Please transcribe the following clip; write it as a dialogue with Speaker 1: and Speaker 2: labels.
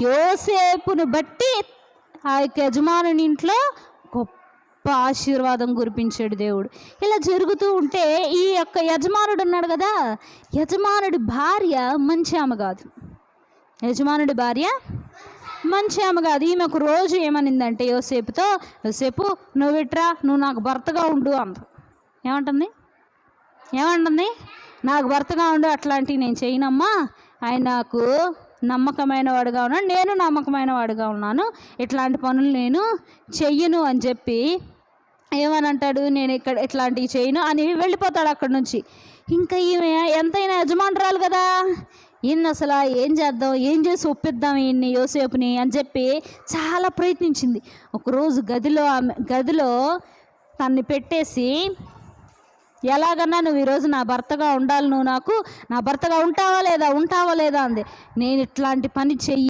Speaker 1: యోసేపును బట్టి ఆ యొక్క యజమానుని ఇంట్లో గొప్ప ఆశీర్వాదం కురిపించాడు దేవుడు. ఇలా జరుగుతూ ఉంటే ఈ యొక్క యజమానుడు ఉన్నాడు కదా యజమానుడి భార్య మంచి ఆమె కాదు. యజమానుడి భార్య మంచి ఆమె కాదు. ఈమె ఒక రోజు ఏమనిందంటే యోసేపుతో యోసేపు నువ్వు ఇట్రా నువ్వు నాకు భర్తగా ఉండు అంద. ఏమంటుంది? ఏమంటుంది? నాకు భర్తగా ఉండు అట్లాంటివి నేను చేయనమ్మా. ఆయన నాకు నమ్మకమైన వాడుగా ఉన్నాను. నేను నమ్మకమైన వాడుగా ఉన్నాను. ఇట్లాంటి పనులు నేను చెయ్యను అని చెప్పి ఏమని అంటాడు నేను ఇక్కడ ఇట్లాంటివి చేయను అని వెళ్ళిపోతాడు అక్కడి నుంచి. ఇంకా ఈమె ఎంతైనా యజమానురాలు కదా. ఈయన అసలు ఏం చేద్దాం? ఏం చేసి ఒప్పిద్దాం ఈయన్ని యోసేపుని అని చెప్పి చాలా ప్రయత్నించింది. ఒకరోజు గదిలో ఆమె గదిలో తన్ని పెట్టేసి ఎలాగన్నా నువ్వు ఈరోజు నా భర్తగా ఉండాలి నువ్వు నాకు. నా భర్తగా ఉంటావా లేదా? ఉంటావా లేదా? అంది. నేను ఇట్లాంటి పని చెయ్యి.